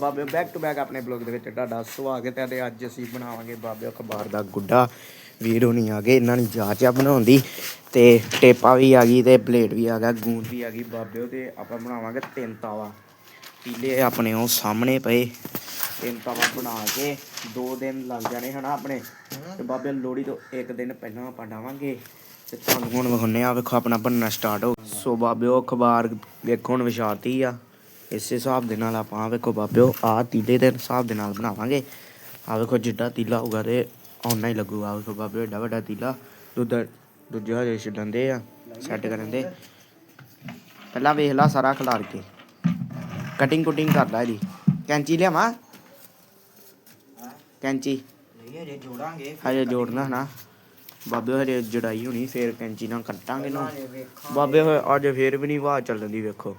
ਬਾਬੇ back to back ਆਪਣੇ blog ਦੇ ਵਿੱਚ ਤੁਹਾਡਾ ਸਵਾਗਤ ਹੈ ਤੇ ਅੱਜ ਅਸੀਂ ਬਣਾਵਾਂਗੇ ਬਾਬੇ ਅਖਬਾਰ ਦਾ ਗੁੱਡਾ। ਵੀਰ ਨਹੀਂ ਆ ਗਏ, ਇਹਨਾਂ ਨੇ ਜਾਚ ਆ ਬਣਾਉਣ ਦੀ ਤੇ ਟੇਪਾ ਵੀ ਆ ਗਈ ਤੇ ਪਲੇਟ ਵੀ ਆ ਗਿਆ, ਗੂੰਦ ਵੀ ਆ ਗਈ ਬਾਬਿਓ ਤੇ ਆਪਾਂ ਬਣਾਵਾਂਗੇ ਤਿੰਨ ਤਾਵਾ। ਪੀਲੇ ਆਪਣੇ ਉਹ ਸਾਹਮਣੇ ਪਏ, ਤਿੰਨ ਤਾਵਾ ਬਣਾ ਕੇ ਦੋ ਦਿਨ ਲੱਗ ਜਾਣੇ ਹਨਾ ਆਪਣੇ। ਤੇ ਬਾਬੇ ਲੋਹੜੀ ਤੋਂ ਇੱਕ ਦਿਨ ਪਹਿਲਾਂ ਆਪਾਂ ਡਾਵਾਂਗੇ ਤੇ ਤੁਹਾਨੂੰ ਹੁਣ ਵਿਖਾਉਂਦੇ ਆ ਵੇਖੋ ਆਪਣਾ ਬਣਨਾ ਸਟਾਰਟ ਹੋ ਸੋ ਬਾਬਿਓ ਅਖਬਾਰ ਵੇਖੋ ਹੁਣ ਵਿਛਾਤੀ ਆ। ਇਸੇ ਹਿਸਾਬ ਦੇ ਨਾਲ ਆਪਾਂ ਆਹ ਵੇਖੋ ਬਾਬਿਓ ਆ ਤੀਲੇ ਦੇ ਹਿਸਾਬ ਦੇ ਨਾਲ ਬਣਾਵਾਂਗੇ। ਆ ਵੇਖੋ ਜਿੱਡਾ ਤੀਲਾ ਹੋਊਗਾ ਤੇ ਓਨਾ ਹੀ ਲੱਗੂਗਾ। ਆਹ ਵੇਖੋ ਬਾਬਿਓ ਏਡਾ ਵੱਡਾ ਤੀਲਾ। ਦੂਜਾ ਦੂਜੇ ਹਜੇ ਛੱਡਣ ਦੇ ਆ ਸੈੱਟ ਕਰਨ ਦੇ। ਪਹਿਲਾਂ ਵੇਖ ਲਾ ਸਾਰਾ ਖਿਲਾਰ ਕੇ। ਕਟਿੰਗ ਕੁਟਿੰਗ ਕਰਦਾ ਇਹਦੀ। ਕੈਂਚੀ ਲਿਆਵਾਂ? ਕੈਂਚੀ? ਹਜੇ ਜੋੜਾਂਗੇ ਹਜੇ ਜੋੜਨਾ ਨਾ। ਬਾਬੇ ਹਜੇ ਜੜਾਈ ਹੋਣੀ ਫੇਰ ਕੈਂਚੀ ਨਾਲ ਕੱਟਾਂਗੇ ਨਾ ਬਾਬੇ ਹੋਏ ਅੱਜ ਫੇਰ ਵੀ ਨਹੀਂ ਵਾਹ ਚੱਲਦੀ ਵੇਖੋ।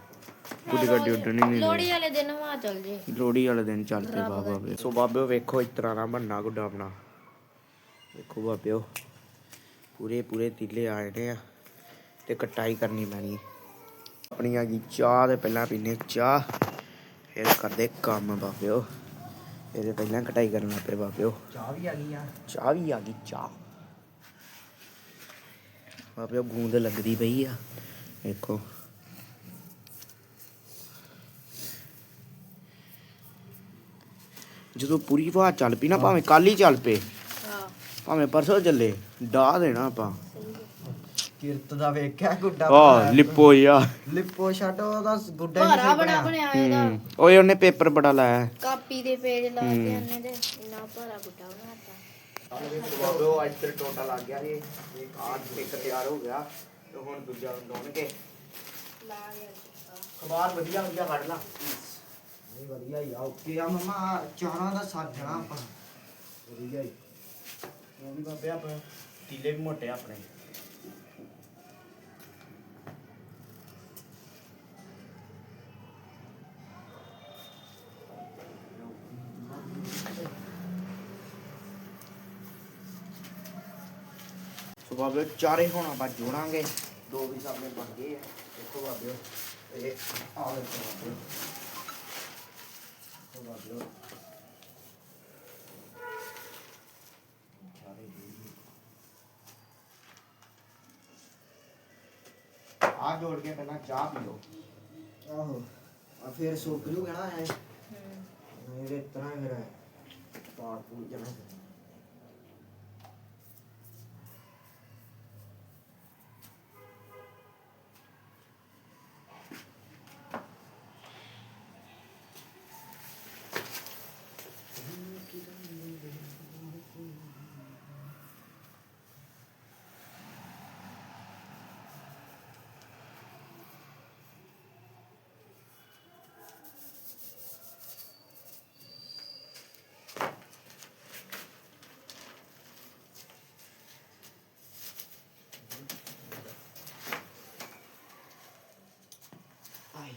ਗੁੱਡੀ ਗੱਡੀ ਉੱਡਣੀ ਨਹੀਂ ਲੋਹੜੀ ਵਾਲੇ ਦਿਨ ਹਵਾ ਚੱਲ ਜੇ। ਲੋੜੀ ਵਾਲੇ ਦਿਨ ਚੱਲ ਪਏ ਬਾਬਾ ਵੇ। ਸੋ ਬਾਬਿਓ ਵੇਖੋ ਇਸ ਤਰ੍ਹਾਂ ਦਾ ਬੰਨਾ ਗੁੱਡਾ ਆਪਣਾ। ਵੇਖੋ ਬਾਬਿਓ ਪੂਰੇ ਪੂਰੇ ਤੀਲੇ ਆਏ ਨੇ ਆ ਤੇ ਕਟਾਈ ਕਰਨੀ ਪੈਣੀ। ਆਪਣੀ ਆ ਗਈ ਚਾਹ ਤੇ ਪਹਿਲਾਂ ਪੀਨੇ ਚਾਹ ਫਿਰ ਕਰਦੇ ਕੰਮ ਬਾਬਿਓ। ਇਹਦੇ ਪਹਿਲਾਂ ਕਟਾਈ ਕਰਨ ਲੱਗ ਪਏ ਬਾਬਿਓ। ਚਾਹ ਵੀ ਆ ਗਈ ਆ। ਚਾਹ ਵੀ ਆ ਗਈ ਚਾਹ। ਬਾਬਿਓ ਗੂੰਦ ਲੱਗਦੀ ਪਈ ਆ। ਵੇਖੋ। ਜਦੋਂ ਪੂਰੀ ਵਾਹ ਚੱਲ ਪਈ ਨਾ ਭਾਵੇਂ ਕੱਲ ਹੀ ਚੱਲ ਪਏ। ਹਾਂ। ਭਾਵੇਂ ਪਰਸੋਂ ਚੱਲੇ ਡਾ ਦੇਣਾ ਆਪਾਂ। ਕਿਰਤ ਦਾ ਵੇਖਿਆ ਗੁੱਡਾ ਆ ਲਿਪੋ ਯਾ ਲਿਪੋ ਛੱਡ ਉਹਦਾ ਗੁੱਡਾ ਹੀ ਭਾਰਾ ਨਹੀਂ ਬੜਾ ਬਣਿਆ ਬਣਿਆ ਇਹਦਾ ਓਏ ਉਹਨੇ ਪੇਪਰ ਬੜਾ ਲਾਇਆ। ਕਾਪੀ ਦੇ ਪੇਜ ਲਾ ਕੇ ਉਹਨੇ ਤੇ ਇੰਨਾ ਭਾਰਾ ਗੁੱਡਾ ਬਣਾਤਾ। ਬਾਬਿਓ ਅੱਜ ਤੇ ਟੋਟਾ ਲੱਗ ਗਿਆ ਇਹ ਇੱਕ ਆਜ ਇੱਕ ਤਿਆਰ ਹੋ ਗਿਆ ਤੇ ਹੁਣ ਦੂਜਾ ਲਾਉਣਗੇ ਲਾ ਗਿਆ ਅਖਬਾਰ ਵਧੀਆ ਵਧੀਆ ਕੱਢ ਲਾ। ਨਹੀਂ ਵਧੀਆ ਹੀ ਆ, ਓਕੇ ਆ ਮਮਾ, ਚਾਰਾਂ ਦਾ ਸਾਥ ਜਣਾ ਆਪਾਂ। ਵਧੀਆ ਹੀ। ਉਹ ਵੀ ਬਾਬੇ ਆਪਣੇ ਤੀਲੇ ਵੀ ਮੋਟੇ ਆ ਆਪਣੇ। ਸੋ ਬਾਬੇ, ਚਾਰੇ ਹੁਣ ਆਪਾਂ ਜੋੜਾਂਗੇ। ਦੋ ਵੀ ਆਪਣੇ ਬਣ ਗਏ ਆ। ਦੇਖੋ ਬਾਬੇ, ਇਹ ਆ ਵੇਖੋ ਬਾਬੇ ਦੇਖੋ ਬਾਬੇ। ਚਾਰੇ ਆ ਜੋੜ ਕੇ ਪਹਿਲਾਂ ਚਾਹ ਪੀ ਲਓ ਆਹੋ ਆ ਫੇਰ ਸੁੱਕ ਜੂਗਾ ਨਾ ਐ। ਮੇਰੇ ਤਰ੍ਹਾਂ ਫਿਰ ਪਾੜ ਪੂੜ ਜਾਣਾ ਫਿਰ। ਆਏ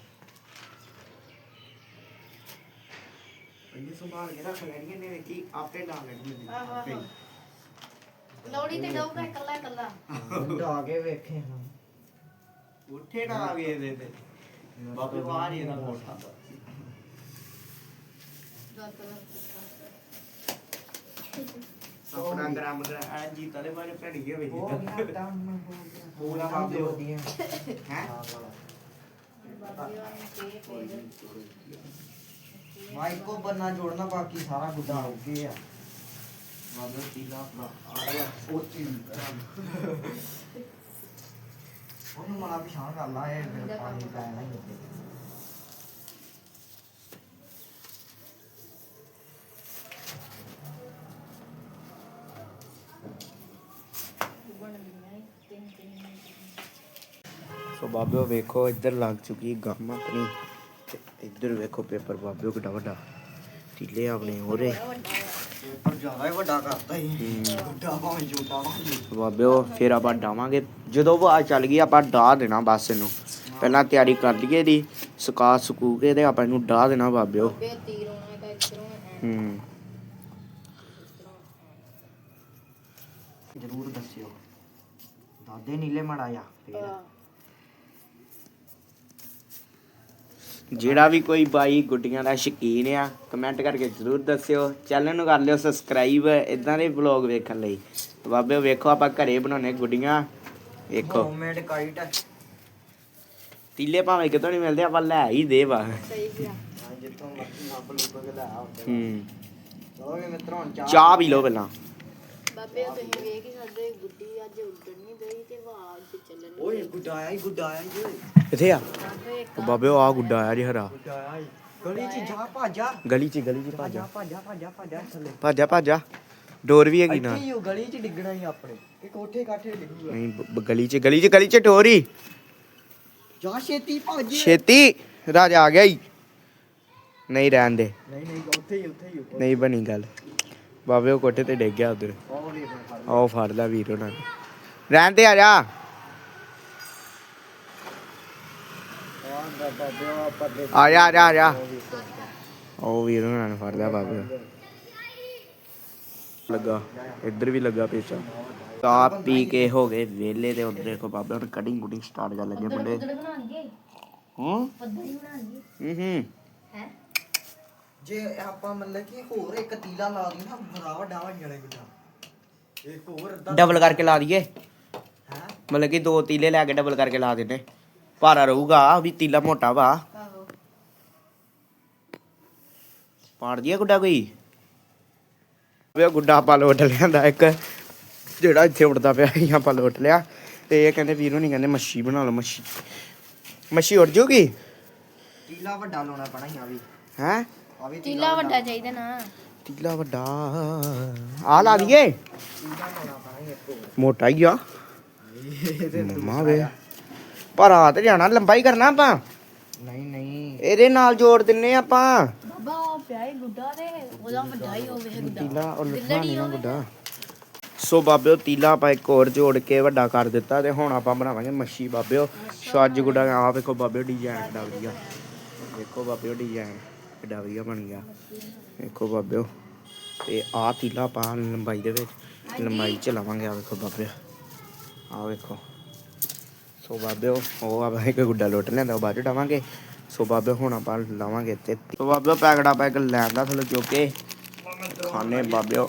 ਇਹਨੇ ਸੰਭਾਲ ਕੇ ਰੱਖ ਲੈਣੀਆਂ ਨੇ ਵੇਖੀ ਆਪੇ ਲਾ ਆਹੋ, ਆਪੇ। ਆਹੋ। ਲੋਹੜੀ ਤੇ ਡਊਗਾ ਇਕੱਲਾ ਇਕੱਲਾ। ਆ ਕੇ ਵੇਖੇ ਹਾਂ। ਉੱਠੇ ਨਾ ਆਵੇ ਇਹਦੇ ਤੇ। ਬਾਬੇ ਬਾਹਰ ਹੀ ਇਹਦਾ ਮੋਟਾ ਆਪਣਾ ਗ੍ਰਾਮ ਗ੍ਰਾਮ ਜੀਤਾ ਦੇ ਬਾਰੇ ਭੜੀ ਹੋਵੇ ਹੋ ਗਿਆ ਡਨ ਹੋ ਗਿਆ। ਪੂਰਾ ਕੰਮ ਬਾਬੇ ਹੋ। ਦੀਆਂ ਹੈ? ਮਾਈਕੋ ਬੰਨਾ ਜੋੜਨਾ ਬਾਕੀ ਸਾਰਾ ਗੁੱਡਾ ਹੋ ਗਿਆ ਆ ਬਾਬੇ ਤੀਲਾ ਆਪਣਾ ਆ ਰਿਹਾ ਉਹ ਚੀਜ਼ ਉਹਨੂੰ ਮਨਾ ਪਛਾਣ ਕਰ ਲਾ ਇਹ ਫਿਰ ਪਾਣੀ ਲੈਣਾ ਹੀ ਉੱਤੇ ਸੋ ਬਾਬਿਓ ਵੇਖੋ ਇੱਧਰ ਲੱਗ ਚੁੱਕੀ ਗਮ ਆਪਣੀ ਤੇ ਇੱਧਰ ਵੇਖੋ ਪੇਪਰ ਬਾਬਿਓ ਕਿੱਡਾ ਵੱਡਾ। ਟੀਲੇ ਆਪਣੇ ਹੋਰੇ। ਪਰ ਜ਼ਿਆਦਾ ਹੀ ਵੱਡਾ ਕਰਤਾ ਹੀ। ਗੁੱਡਾ ਭਾਵੇਂ ਛੋਟਾ ਭਾਵੇਂ ਬਾਬਿਓ ਫਿਰ ਆਪਾਂ ਡਾਵਾਂਗੇ। ਜਦੋਂ ਉਹ ਆ ਚੱਲ ਗਈ ਆਪਾਂ ਡਾ ਦੇਣਾ ਬਸ ਇਹਨੂੰ। ਪਹਿਲਾਂ ਤਿਆਰੀ ਕਰ ਲਈਏ ਦੀ ਸੁਕਾ ਸੁਕੂ ਕੇ ਤੇ ਆਪਾਂ ਇਹਨੂੰ ਡਾ ਦੇਣਾ ਬਾਬਿਓ ਬੇ ਤੀਰ ਹੋਣਾ ਕਾ ਇਧਰੋਂ ਹੂੰ। ਜ਼ਰੂਰ ਦੱਸਿਓ। ਦਾਦੇ ਨੀਲੇ ਮੜਾ ਆ ਫੇਰ। ਜਿਹੜਾ ਵੀ ਕੋਈ ਬਾਈ ਗੁੱਡੀਆਂ ਦਾ ਸ਼ੌਕੀਨ ਆ ਕਮੈਂਟ ਕਰਕੇ ਜ਼ਰੂਰ ਦੱਸਿਓ। ਚੈਨਲ ਨੂੰ ਕਰ ਲਿਓ ਸਬਸਕ੍ਰਾਈਬ ਇਦਾਂ ਦੇ ਵਲੌਗ ਵੇਖਣ ਲਈ। ਬਾਬੇ ਵੇਖੋ ਆਪਾਂ ਘਰੇ ਬਣਾਉਣੇ ਗੁੱਡੀਆਂ। ਵੇਖੋ। ਹੋਮਮੇਡ ਕਾਈਟ ਤੀਲੇ ਭਾਵੇਂ ਕਿਤੋਂ ਨਹੀਂ ਮਿਲਦੇ ਆਪਾਂ ਲੈ ਹੀ ਦੇ ਵਾ। ਸਹੀ ਗਿਆ ਹਾਂ। ਜਿੱਥੋਂ ਮਰਜ਼ੀ ਲੱਭ ਲੁੱਭ ਕੇ ਲੈ ਆ ਉੱਥੇ ਹੂੰ ਚਲੋ ਵੀ ਮਿੱਤਰੋ ਹੁਣ ਚਾਹ ਚਾਹ ਪੀ ਲਓ ਪਹਿਲਾਂ। ਬਾਬੇ ਉਹ ਤੁਸੀਂ ਵੇਖ ਹੀ ਸਕਦੇ ਗੁੱਡੀ ਅੱਜ ਉੱਡਣ ਨਹੀਂ ਦਈ ਤੇ ਵਾਹ ਅੱਜ ਚੱਲਣ ਨੀ ਓਏ ਦਈ। ਗੁੱਡਾ ਆਇਆ ਈ ਗੁੱਡਾ ਆਇਆ ਈ ਓਏ। ਕਿੱਥੇ ਆ। ਬਾਬੇ ਇੱਕ ਉਹ ਬਾਬੇ ਉਹ ਆ ਗੁੱਡਾ ਆਇਆ ਜੀ ਹਰਾ। ਗਲੀ ਚ ਜਾ ਭਾਜਾ। ਗਲੀ 'ਚ ਗਲੀ 'ਚ ਭਾਜਾ। ਭਾਜਾ ਭਾਜਾ ਭਾਜਾ ਥੱਲੇ। ਭਾਜਾ ਭਾਜਾ। ਡੋਰ ਵੀ ਹੈਗੀ ਇੱਥੇ ਨਾਲ ਹੀ ਉਹ ਗਲੀ ਚ ਡਿੱਗਣਾ ਹੀ ਆਪਣੇ। ਇਹ ਕੋਠੇ ਕਾਠੇ ਡਿੱਗੂਗਾ ਨਹੀਂ ਬ- ਬ- ਗਲੀ 'ਚ ਗਲੀ 'ਚ ਗਲੀ 'ਚ ਟੋਰੀ ਜਾ ਛੇਤੀ ਭੱਜ। ਛੇਤੀ। ਰਾਜਾ ਆ ਗਿਆ ਈ ਨਹੀਂ ਰਹਿਣ ਦੇ। ਨਹੀਂ ਨਹੀਂ ਉੱਥੇ ਹੀ ਉੱਥੇ ਹੀ ਉੱਪਰ। ਨਹੀਂ ਬਣੀ ਗੱਲ। ਬਾਬੇ ਉਹ ਕੋਠੇ ਤੇ ਡਿੱਗ ਗਿਆ ਉਧਰ। ਉਹ ਫੜ ਆਓ ਫੜ ਲੈ ਵੀਰ ਉਹਨਾਂ ਨੇ। ਰਹਿਣ ਤੇ ਆ ਜਾ। ਦਾ ਆ ਆ ਜਾ ਆ ਜਾ ਆ ਜਾ। ਉਹ ਵੀਰ ਉਹਨਾਂ ਨੇ ਫੜ ਲਿਆ ਬਾਬੇ ਲੱਗਾ ਇੱਧਰ ਵੀ ਲੱਗਾ ਪੇਚਾ। ਚਾਹ ਪੀ ਕੇ ਹੋ ਗਏ ਵਿਹਲੇ ਤੇ ਉਧਰ ਦੇਖੋ ਬਾਬੇ ਹੁਣ ਕਟਿੰਗ ਕੁਟਿੰਗ ਸਟਾਰਟ ਕਰ ਲੱਗੇ ਮੁੰਡੇ। ਪੱਧਰ ਬਣਾਉਣਗੇ? ਹੂੰ? ਪੱਧਰ ਹੀ ਬਣਾਉਣਗੇ। ਹੂੰ ਹੂੰ। ਹੈ? ਜੇ ਆਪਾਂ ਮਤਲਬ ਕਿ ਹੋਰ ਇੱਕ ਤੀਲਾ ਲਾ ਦੀ ਨਾ ਬੜਾ ਵੱਡਾ ਬਣ ਜਾਣਾ ਗੁੱਡਾ ਇੱਕ ਹੋਰ ਅੱਧਾ ਡਬਲ ਕਰਕੇ ਲਾ ਦਈਏ। ਹੈ ਮਤਲਬ ਕਿ ਦੋ ਤੀਲੇ ਲੈ ਕੇ ਡਬਲ ਕਰਕੇ ਲਾ ਦਿੰਦੇ। ਭਾਰਾ ਰਹੂਗਾ ਵੀ ਤੀਲਾ ਮੋਟਾ ਵਾ। ਆਹੋ ਪਾੜ ਦਈਏ ਗੁੱਡਾ ਕੋਈ? ਵੇ ਗੁੱਡਾ ਆਪਾਂ ਲੋਟ ਲਿਆਂਦਾ ਇੱਕ। ਜਿਹੜਾ ਇੱਥੇ ਉੜਦਾ ਪਿਆ ਸੀ ਆਪਾਂ ਲੋਟ ਲਿਆ। ਤੇ ਇਹ ਕਹਿੰਦੇ ਵੀਰੋ ਨਹੀਂ ਕਹਿੰਦੇ ਮੱਛੀ ਬਣਾ ਲਓ ਮੱਛੀ। ਮੱਛੀ ਉੜ ਜੂਗੀ? ਤੀਲਾ ਵੱਡਾ ਲਾਉਣਾ ਪੈਣਾ ਹੀ ਆ ਵੀ। ਹੈ? ਆ ਵੀ ਤੀਲਾ ਵੱਡਾ ਚਾਹੀਦਾ ਨਾ। ਤੀਲਾ ਵੱਡਾ। ਆ ਲਾ ਦਈਏ ਤੀਲਾ ਲਾਉਣਾ ਪੈਣਾ ਹੀ ਇੱਕ ਹੋਰ ਮੋਟਾ ਹੀ ਆ। ਮੰਮਾ ਵੇ। ਪਰ ਆ ਤੇ ਜਾਣਾ ਲੰਬਾ ਹੀ ਕਰਨਾ ਆਪਾਂ। ਨਹੀਂ ਨਹੀਂ। ਇਹਦੇ ਨਾਲ ਜੋੜ ਦਿੰਨੇ ਆਪਾਂ। ਬਾਬਾ ਉਹ ਪਿਆ ਹੀ ਗੁੱਡਾ ਤੇ ਉਹਦਾ ਵੱਡਾ ਹੀ ਹੋਵੇ ਗੁੱਡਾ। ਤੀਲਾ ਉਹ ਲੱਗਾ ਦਿੱਲੜੀ ਨਹੀਂ ਨਾ ਹੋਵੇ। ਗੁੱਡਾ। ਸੋ ਬਾਬਿਓ ਤੀਲਾ ਆਪਾਂ ਇੱਕ ਹੋਰ ਜੋੜ ਕੇ ਵੱਡਾ ਕਰ ਦਿੱਤਾ ਤੇ ਹੁਣ ਆਪਾਂ ਬਣਾਵਾਂਗੇ ਮੱਛੀ ਬਾਬਿਓ। ਸੋ ਅੱਜ ਗੁੱਡਾ ਆ ਵੇਖੋ ਬਾਬਿਓ ਡਿਜ਼ਾਈਨ ਕਿੱਡਾ ਵਧੀਆ। ਦੇਖੋ ਬਾਬਿਓ ਡਿਜ਼ਾਈਨ ਕਿੱਡਾ ਵਧੀਆ ਬਣ ਗਿਆ। ਦੇਖੋ ਬਾਬਿਓ ਤੇ ਆ ਤੀਲਾ ਆਪਾਂ ਲੰਬਾਈ ਦੇ ਵਿੱਚ ਲੰਬਾਈ ਚ ਲਾਵਾਂਗੇ ਆ ਵੇਖੋ ਬਾਬਿਓ ਆ ਵੇਖੋ। ਸੋ ਬਾਬਿਓ ਉਹ ਆਪਾਂ ਇੱਕ ਗੁੱਡਾ ਲੁੱਟ ਲੈਂਦਾ ਉਹ ਬਾਅਦ ਚ ਡਾਵਾਂਗੇ ਸੋ ਬਾਬਿਓ ਹੁਣ ਆਪਾਂ ਲਾਵਾਂਗੇ ਤੇ। ਸੋ ਬਾਬਿਓ ਪੈਕਟ ਆਪਾਂ ਇੱਕ ਲੈਣ ਦਾ ਥੱਲੇ ਚੁੱਕ ਕੇ ਖਾਣੇ ਬਾਬਿਓ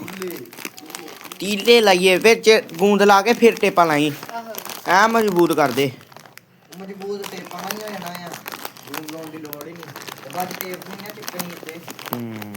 ਤੀਲੇ ਲਾਈਏ ਵਿੱਚ ਗੂੰਦ ਲਾ ਕੇ ਫਿਰ ਟੇਪਾ ਲਾਈ। ਆਹੋ ਐ ਮਜ਼ਬੂਤ ਕਰ ਦੇ ਮਜ਼ਬੂਤ ਤੇ ਪਾਣਾ ਹੀ ਜਾਣਾ ਆ। ਰੂਮ ਲਾਉਣ ਦੀ ਲੋੜ ਹੀ ਨਹੀਂ। ਤੇ ਬਾਅਦ ਟੇਪ ਨਹੀਂ ਉੱਤੇ ਹੂੰ ਢਿੱਲੀ ਹੋ।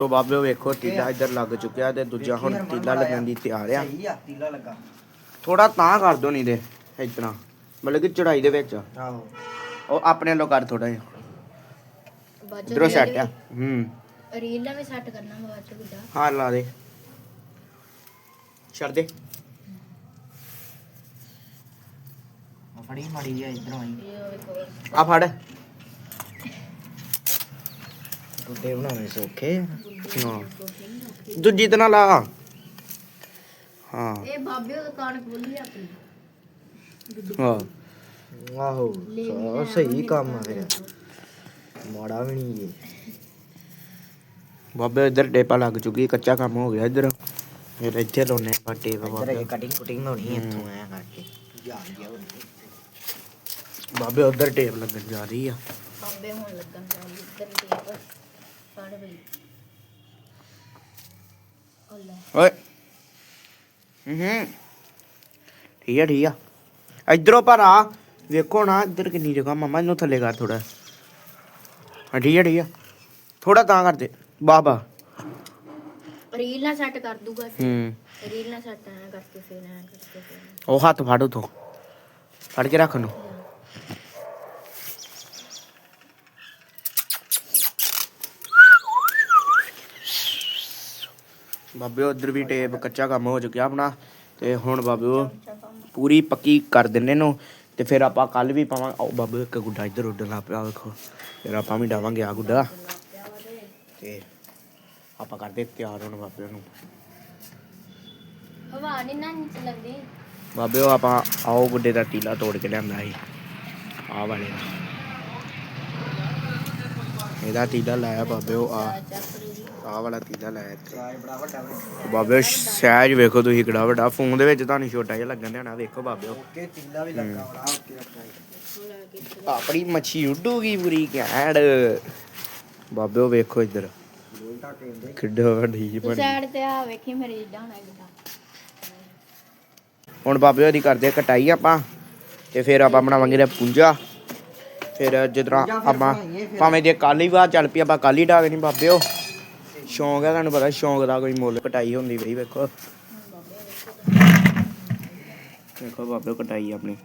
ਤੋ ਬਾਬਿਓ ਵੇਖੋ ਤੀਲਾ ਇੱਧਰ ਲੱਗ ਚੁੱਕਿਆ ਤੇ ਦੂਜਾ ਹੁਣ ਤੀਲਾ ਲੱਗਣ ਦੀ ਤਿਆਰ ਆ। ਸਹੀ ਆ ਤੀਲਾ ਲੱਗਾ। ਥੋੜਾ ਤਾਂ ਕਰ ਦੋ ਨਹੀਂ ਦੇ ਇਤਨਾ। ਮਤਲਬ ਕਿ ਚੜਾਈ ਦੇ ਵਿੱਚ। ਆਹੋ। ਉਹ ਆਪਣੇ ਲੋ ਕਰ ਥੋੜਾ ਜਿਹਾ। ਬਾਜੋ ਇਧਰੋਂ ਸੈੱਟ ਆ। ਹੂੰ। ਰੀਲ ਦਾ ਵੀ ਸੈੱਟ ਕਰਨਾ ਬਾਅਦ ਚ ਗੁੱਡਾ ਹਾਂ ਲਾ ਦੇ। ਛੱਡ ਦੇ। ਆ ਫੜੀ ਮਾੜੀ ਆ ਇਧਰੋਂ ਆਈ। ਇਹ ਉਹ ਵੇਖੋ। ਆ ਫੜ। ਗੁੱਡੇ ਬਣਾਉਣੇ ਸੌਖੇ ਆ। ਹਾਂ। ਦੂਜੀ ਤਰ੍ਹਾਂ ਲਾ। ਹਾਂ। ਇਹ ਬਾਬੇ ਉਹ ਦੁਕਾਨ ਖੋਲੀ ਆਪਣੀ। ਹਾਂ। ਆਹੋ ਸੋ ਸਹੀ ਕੰਮ ਆ ਫਿਰ। ਮਾੜਾ ਵੀ ਨਹੀਂ ਇਹ ਬਾਬੇ ਇੱਧਰ ਟੇਪਾ ਲੱਗ ਚੁੱਕੀ ਕੱਚਾ ਕੰਮ ਹੋ ਗਿਆ ਇੱਧਰ। ਫਿਰ ਇੱਥੇ ਲਾਉਨੇ ਆ ਟੇਪ ਇੱਧਰ ਬਾਬੇ। ਕਟਿੰਗ ਕੁਟਿੰਗ ਹੋਣੀ ਇੱਥੋਂ ਐ ਕਰਕੇ। ਯਾਰ ਗਿਆ ਬਾਬੇ ਉਧਰ ਟੇਪ ਲੱਗਣ ਜਾ ਰਹੀ ਆ। ਬਾਬੇ ਹੁਣ ਲੱਗਣ ਚਾਹੀਦੀ ਇੱਧਰ ਟੇਪ। ਫੜ ਬਈ ਓਏ। ਹੂੰ ਠੀਕ ਆ ਠੀਕ ਆ। ਇਧਰੋਂ ਪਰ ਆ। ਵੇਖੋ ਨਾ ਇੱਧਰ ਕਿੰਨੀ ਜਗ੍ਹਾ ਮਮਾ ਇਹਨੂੰ ਥੱਲੇ ਕਰ ਥੋੜਾ ਹਾਂ ਠੀਕ ਆ ਠੀਕ ਆ। ਥੋੜਾ ਤਾਂ ਕਰ ਦੇ। ਵਾਹ ਵਾਹ। ਰੀਲ ਨਾਲ ਸੈੱਟ ਕਰ ਦੂਗਾ ਹੂੰ। ਰੀਲ ਨਾਲ ਸੈੱਟ ਐ ਕਰਕੇ ਫਿਰ ਐ ਕਰਕੇ ਫਿਰ। ਉਹ ਹੱਥ ਫੜ ਉਥੋਂ। ਫੜ ਕੇ ਰੱਖ ਨੂੰ ਬਾਬੇ ਉਧਰ ਵੀ ਟੇਪ ਕੱਚਾ ਕੰਮ ਹੋ ਚੁੱਕਿਆ ਆਪਣਾ ਤੇ ਹੁਣ ਬਾਬੇ ਪੂਰੀ ਪੱਕੀ ਕਰ ਦਿੰਨੇ ਨੂੰ ਤੇ ਫਿਰ ਆਪਾਂ ਕੱਲ ਵੀ ਪਾਵਾਂ ਆਓ ਬਾਬੇ ਇੱਕ ਗੁੱਡਾ ਇੱਧਰ ਉੱਡਣ ਲੱਗ ਪਿਆ ਵੇਖੋ। ਫਿਰ ਆਪਾਂ ਵੀ ਡਾਵਾਂਗੇ ਆ ਗੁੱਡਾ। ਤੇ ਆਪਾਂ ਕਰਦੇ ਤਿਆਰ ਹੁਣ ਬਾਬੇ ਨੂੰ। ਹਵਾ ਨਹੀਂ ਨਾ ਨੀਚੇ ਲੱਗਦੀ। ਬਾਬੇ ਉਹ ਆਪਾਂ ਆਓ ਗੁੱਡੇ ਦਾ ਟੀਲਾ ਤੋੜ ਕੇ ਲਿਆਂਦਾ ਸੀ। ਆਹ ਵਾਲੇ। ਇਹਦਾ ਟੀਲਾ ਲਾਇਆ ਬਾਬੇ ਉਹ ਆ ਆਹ ਵਾਲਾ ਟੀਲਾ ਲਾਇਆ ਇੱਥੇ। ਬੜਾ ਵੱਡਾ ਬਾਬੇ ਸਹਿਜ ਵੇਖੋ ਤੁਸੀਂ ਕਿਹੜਾ ਵੱਡਾ। ਫੋਨ ਦੇ ਵਿੱਚ ਤੁਹਾਨੂੰ ਛੋਟਾ ਜਿਹਾ ਲੱਗਣ ਦੇਣਾ ਵੇਖੋ ਬਾਬੇ। ਓਕੇ ਤੀਲਾ ਵੀ ਲੱਗਾ ਬੜਾ ਓਕੇ ਰੱਖਿਆ ਆਪਣੀ ਮੱਛੀ ਉੱਡੂਗੀ ਪੂਰੀ ਘੈਂਟ ਬਾਬੇ ਉਹ ਵੇਖੋ ਇੱਧਰ। ਕਹਿੰਦੇ ਕਿੱਡਾ ਵੱਡੀ ਜੀ ਤੂੰ ਬਣੀ। ਸਾਈਡ ਤੇ ਆ ਵੇਖੀ ਮੇਰੀ ਜਿੱਦਾਂ ਹੋਣਾ ਜਿੱਦਾਂ ਹੁਣ ਬਾਬੇ ਉਹਦੀ ਕਰਦੇ ਕਟਾਈ ਆਪਾਂ ਤੇ ਫਿਰ ਆਪਾਂ ਬਣਾਵਾਂਗੇ ਰੇ ਪੁੰਜਾ। ਫਿਰ ਜਿੱਦਾਂ ਆਪਾਂ। ਭਾਵੇਂ ਜੇ ਕੱਲ ਹੀ ਬਾਅਦ ਚੱਲ ਪਈ ਆਪਾਂ ਕੱਲ ਹੀ ਡਾਗ ਨਹੀਂ ਬਾਬੇ ਉਹ। ਸ਼ੌਂਕ ਹੈ ਤੁਹਾਨੂੰ ਪਤਾ ਸ਼ੌਂਕ ਦਾ ਕੋਈ ਮੁੱਲ ਕਟਾਈ ਹੁੰਦੀ ਬਈ ਵੇਖੋ। ਵੇਖੋ ਬਾਬੇ ਕਟਾਈ ਆਪਣੀ।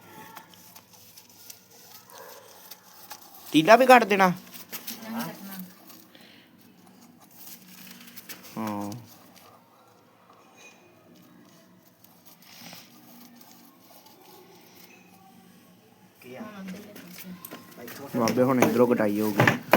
ਤੀਲਾ ਵੀ ਕੱਟ ਦੇਣਾ? ਹਾਂ। ਬਾਬੇ ਹੁਣ ਇਧਰੋਂ ਕਟਾਈ ਹੋਊਗੀ।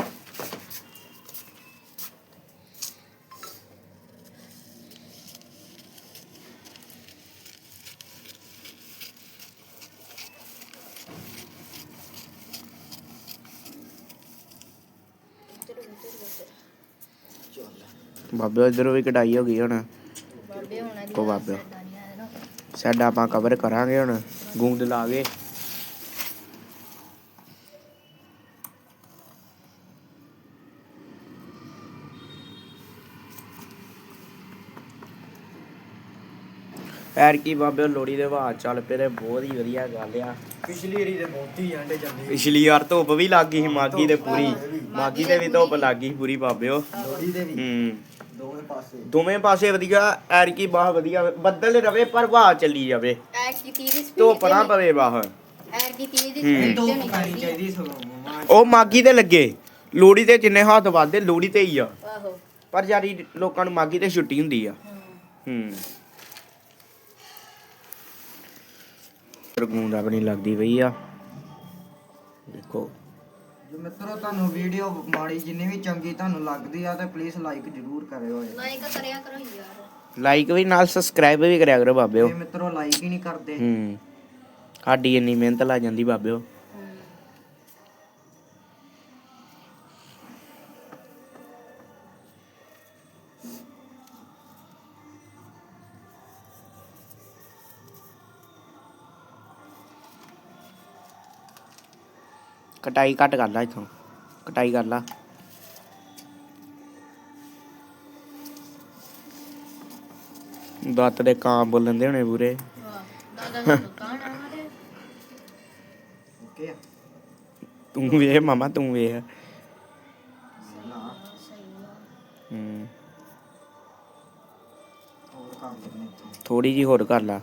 ਬਾਬੇ ਇਧਰੋਂ ਵੀ ਕਟਾਈ ਹੋ ਗਈ ਹੁਣ। ਬਾਬੇ ਹੋਣਾ ਦੀ ਕੋ ਬਾਬੇ। ਸਾਡਾਂ ਆਪਾਂ ਕਵਰ ਕਰਾਂਗੇ ਹੁਣ ਗੂੰਦ ਲਾ ਕੇ। ਐਰ ਕੀ ਬਾਬੇ ਲੋੜੀ ਦੇ ਬਾਅਦ ਚੱਲ ਪਏ ਬਹੁਤ ਹੀ ਵਧੀਆ ਗੱਲ ਆ। ਪਿਛਲੀ ਰੀ ਦੇ ਬਹੁਤੀ ਆਂਡੇ ਜਾਂਦੇ ਪਿਛਲੀ ਵਾਰ ਧੁੱਪ ਵੀ ਲੱਗ ਗਈ ਸੀ ਮਾਗੀ ਤੇ ਪੂਰੀ। ਮਾਗੀ ਤੇ ਵੀ ਧੁੱਪ ਲੱਗ ਗਈ ਸੀ ਪੂਰੀ ਬਾਬਿਓ ਲੋੜੀ ਦੇ ਵੀ। ਹੂੰ। ਦੋਵੇਂ ਪਾਸੇ। ਦੋਵੇਂ ਪਾਸੇ ਵਧੀਆ ਐਰ ਕੀ ਬਾਹ ਵਧੀਆ ਬੱਦਲ ਰਵੇ ਪਰ ਹਵਾ ਚੱਲੀ ਜਾਵੇ। ਐਰ ਕੀ ਤੀਰ ਦੀ ਸਪੀਡ ਧੁੱਪ ਨਾ ਪਵੇ ਬਾਹ। ਐਰ ਕੀ ਤੀਰ ਦੀ ਹੂੰ। ਸਪੀਡ ਦੋ ਤੇ ਨਹੀਂ ਚਾਹੀਦੀ ਸਗੋਂ ਉਹ ਮਾਗੀ ਤੇ ਲੱਗੇ। ਲੋੜੀ ਤੇ ਜਿੰਨੇ ਹੱਥ ਵੱਧਦੇ ਲੋੜੀ ਤੇ ਹੀ ਆ। ਆਹੋ। ਪਰ ਯਾਰੀ ਲੋਕਾਂ ਨੂੰ ਮਾਗੀ ਤੇ ਛੁੱਟੀ ਹੁੰਦੀ ਆ। ਹੂੰ। ਹੂੰ ਰਗੂੰਦ ਆਪਣੀ ਲੱਗਦੀ ਪਈ ਆ। ਦੇਖੋ। ਜੋ ਮਿੱਤਰੋ ਤੁਹਾਨੂੰ ਵੀਡੀਓ ਮਾੜੀ ਜਿੰਨੀ ਵੀ ਚੰਗੀ ਤੁਹਾਨੂੰ ਲੱਗਦੀ ਆ ਤੇ ਪਲੀਜ਼ ਲਾਈਕ ਜ਼ਰੂਰ ਕਰਿਓ। ਲਾਈਕ ਕਰਿਆ ਕਰੋ ਯਾਰ। ਲਾਈਕ ਵੀ ਨਾਲ ਸਬਸਕ੍ਰਾਈਬ ਵੀ ਕਰਿਆ ਕਰੋ ਬਾਬਿਓ। ਇਹ ਮਿੱਤਰੋ ਲਾਈਕ ਹੀ ਨਹੀਂ ਕਰਦੇ। ਹੂੰ। ਸਾਡੀ ਇੰਨੀ ਮਿਹਨਤ ਲਾ ਜਾਂਦੀ ਬਾਬਿਓ। ਕਟਾਈ ਘੱਟ ਕਰ ਲਾ ਇਥੋਂ। ਕਟਾਈ ਕਰ ਲਾ। ਦੱਤ ਦੇ ਕਾਂ ਬੋਲਣ ਦੇ ਹੋਣੇ ਪੂਰੇ। ਤੂੰ ਵੇਖ ਮਾਮਾ ਤੂੰ ਵੇਖ ਥੋੜੀ ਜੀ ਹੋਰ ਕਰ ਲਾ।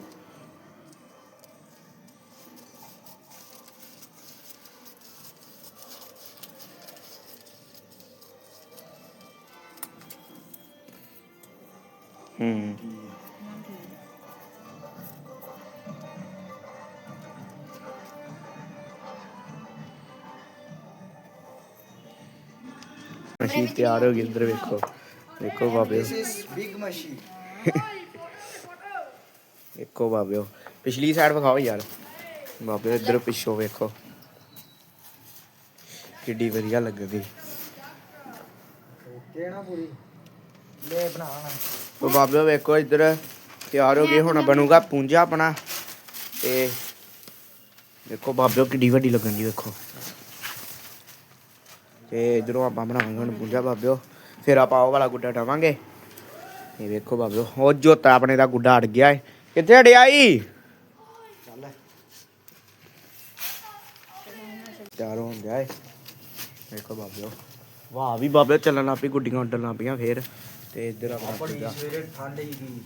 ਮਸ਼ੀਨ ਤਿਆਰ ਹੋ ਗਈ ਇੱਧਰ ਵੇਖੋ। ਵੇਖੋ ਬਾਬੇ। ਦਿਸ ਇਜ਼ ਬਿਗ ਮਸ਼ੀ ਵੇਖੋ ਬਾਬਿਓ ਪਿਛਲੀ ਸਾਈਡ ਵਿਖਾਓ ਯਾਰ। ਬਾਬਿਓ ਇੱਧਰ ਪਿੱਛੋਂ ਵੇਖੋ। ਕਿੱਡੀ ਵਧੀਆ ਲੱਗਦੀ। ਓਕੇ ਨਾ ਪੂਰੀ। ਲੈ ਬਣਾ ਉਹ ਬਾਬਿਓ ਵੇਖੋ ਇੱਧਰ ਤਿਆਰ ਹੋ ਗਏ ਹੁਣ ਬਣੂਗਾ ਪੂੰਜਾ ਆਪਣਾ। ਤੇ ਵੇਖੋ ਬਾਬਿਓ ਕਿੱਡੀ ਵੱਡੀ ਲੱਗਣ ਦੀ ਵੇਖੋ। ਤੇ ਇਧਰੋਂ ਆਪਾਂ ਬਣਾਵਾਂਗੇ ਹੁਣ ਪੂੰਜਾ ਬਾਬਿਓ ਫਿਰ ਆਪਾਂ ਉਹ ਵਾਲਾ ਗੁੱਡਾ ਟਾਵਾਂਗੇ ਇਹ ਵੇਖੋ ਬਾਬਿਓ ਉਹ ਜੋਤਾ ਆਪਣੇ ਦਾ ਗੁੱਡਾ ਅੜ ਗਿਆ ਏ। ਕਿੱਥੇ ਅੜਿਆ ਈ? ਚੱਲ। ਤਿਆਰ ਹੋਣ ਗਿਆ ਏ। ਵੇਖੋ ਬਾਬਿਓ ਵਾਹ ਵੀ ਬਾਬਿਓ ਚੱਲਣ ਲੱਗ ਪਈ ਗੁੱਡੀਆਂ ਉੱਡਣ ਲੱਗ ਪਈਆਂ ਫੇਰ। ਤੇ ਇੱਧਰ ਆਪਣਾ ਬੜੀ ਸਵੇਰੇ ਠੰਡ ਹੀ ਗਈ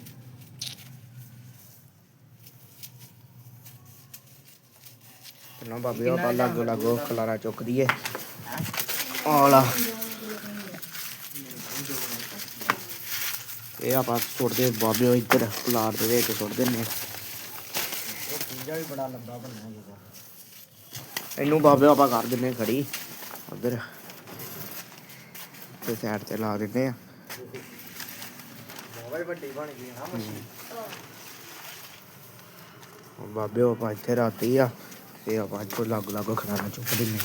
ਪਹਿਲਾਂ ਬਾਬੇ ਆਪਾਂ ਲਾਗੋ ਲਾਗੋ ਖਲਾਰਾ ਚੁੱਕ ਦਈਏ। ਆਲਾ ਇਹ ਆਪਾਂ ਸੁੱਟਦੇ ਬਾਬਿਓ ਇੱਧਰ ਪਲਾਟ ਦੇ ਵਿੱਚ ਸੁੱਟ ਦਿੰਨੇ। ਉਹ ਪੀਜ਼ਾ ਵੀ ਬੜਾ ਲੰਬਾ ਬਣਨਾ ਇਹਨੂੰ ਬਾਬਿਓ ਆਪਾਂ ਕਰ ਦਿੰਨੇ ਖੜੀ। ਉਧਰ ਤੇ ਸਾਈਡ ਤੇ ਲਾ ਦਿੰਨੇ ਆ ਹੀ ਵੱਡੀ ਬਣ ਗਈ ਨਾ ਮਸ਼ੀਨ ਬਾਬਿਓ ਆਪਾਂ ਇੱਥੇ ਰਾਤੀ ਆ ਤੇ ਆਪਾਂ ਇੱਥੋਂ ਲੱਗ ਲੱਗ ਖਲਾਣਾ ਚੁੱਕ ਦਿੰਨੇ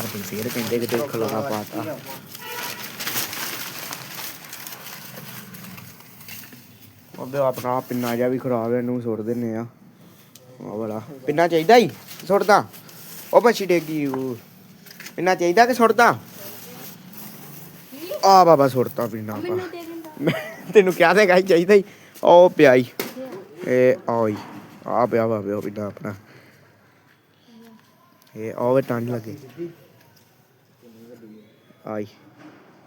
ਘਰ ਦੇ ਫੇਰ ਕਹਿੰਦੇ ਕਿ ਤੇ ਖਲੋਣਾ ਪਾਤਾ ਬਾਬਿਓ ਆਪਣਾ ਪਿੰਨਾ ਜਿਹਾ ਵੀ ਖਰਾਬ ਹੈ ਇਹਨੂੰ ਸੁੱਟ ਦਿੰਨੇ ਆ ਉਹ ਵਾਲਾ ਪਿੰਨਾ ਚਾਹੀਦਾ ਹੀ ਸੁੱਟਦਾ ਉਹ ਬੱਚੀ ਡੇਗੀ ਉਹ ਪਿੰਨਾ ਚਾਹੀਦਾ ਕਿ ਸੁੱਟਦਾ ਆ ਬਾਬਾ ਸੁੱਟਤਾ ਪਿੰਨਾ ਆਪਾਂ ਮੈਨੂੰ ਦੇ ਦਿੰਦਾ ਮੈਂ ਤੈਨੂੰ ਕਿਹਾ ਤੇ ਗਾਈ ਚਾਹੀਦਾ ਹੀ ਉਹ ਪਿਆ ਈ ਇਹ ਆਈ ਆ ਪਿਆ ਵਾ ਪਿਆ ਪਿੰਡਾ ਆਪਣਾ ਇਹ ਆਵੇ ਟੰਨ ਲੱਗੇ ਆਈ।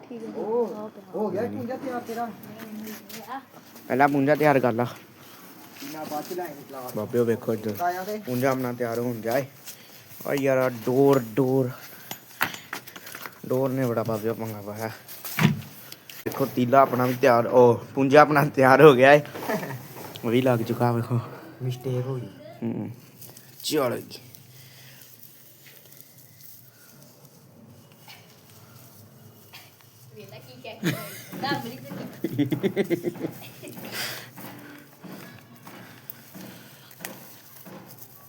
ਠੀਕ ਹੈ। ਉਹ ਹੋ ਗਿਆ ਪੀਜ਼ਾ ਤਿਆਰ ਤੇਰਾ? ਪਹਿਲਾਂ ਪੁੰਜਾ ਤਿਆਰ ਕਰ ਲਾ। ਕਿੰਨਾ ਬਾਅਦ ਚ ਲਾਏਂਗੇ ਕਲਾਸ ਬਾਬੇ ਉਹ ਵੇਖੋ ਇੱਧਰ। ਪੁੰਜਾ ਆਪਣਾ ਤਿਆਰ ਹੋਣ ਜਾਏ ਆ ਯਾਰ ਡੋਰ ਡੋਰ। ਡੋਰ ਨੇ ਬੜਾ ਬਾਬੇ ਪੰਗਾ ਪਾਇਆ। ਦੇਖੋ ਤੀਲਾ ਆਪਣਾ ਵੀ ਤਿਆਰ ਉਹ ਪੁੰਜਾ ਆਪਣਾ ਤਿਆਰ ਹੋ ਗਿਆ ਹੈ ਉਹ ਵੀ ਲੱਗ ਚੁੱਕਾ ਵੇਖੋ। ਮਿਸਟੇਕ ਹੋ ਗਈ। ਹੂੰ। ਚਲ ਜੀ ਵੇਲਾ ਕੀ ਕਹਿ ਦਾ ਬਲੀ ਤੇ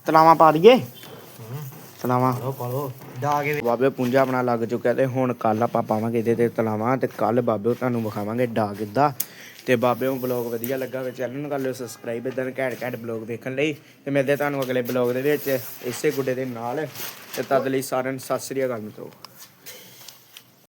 ਤਲਾਵਾਂ ਪਾ ਦਈਏ ਤਲਾਵਾਂ। ਪਾਲੋ ਪਾਲੋ ਜਾ ਕੇ ਬਾਬੇ ਪੁੰਜਾ ਆਪਣਾ ਲੱਗ ਚੁੱਕਿਆ ਤੇ ਹੁਣ ਕੱਲ ਆਪਾਂ ਪਾਵਾਂਗੇ ਇਹਦੇ ਤੇ ਤਲਾਵਾਂ ਤੇ ਕੱਲ ਬਾਬੇ ਤੁਹਾਨੂੰ ਵਿਖਾਵਾਂਗੇ ਡਾ ਕਿੱਦਾਂ ਤੇ ਬਾਬੇ ਨੂੰ ਬਲੌਗ ਵਧੀਆ ਲੱਗਾ ਵੇ ਚੈਨਲ ਨੂੰ ਕਰ ਲਿਓ ਸਬਸਕ੍ਰਾਈਬ ਇਦਾਂ ਘੈਂਟ ਘੈਂਟ ਬਲੌਗ ਵੇਖਣ ਲਈ। ਤੇ ਮਿਲਦੇ ਤੁਹਾਨੂੰ ਅਗਲੇ ਬਲੌਗ ਦੇ ਵਿੱਚ ਇਸੇ ਗੁੱਡੇ ਦੇ ਨਾਲ। ਤੇ ਤਦ ਲਈ ਸਾਰਿਆਂ ਨੂੰ ਸਤਿ ਸ੍ਰੀ ਅਕਾਲ ਮਿੱਤਰੋ।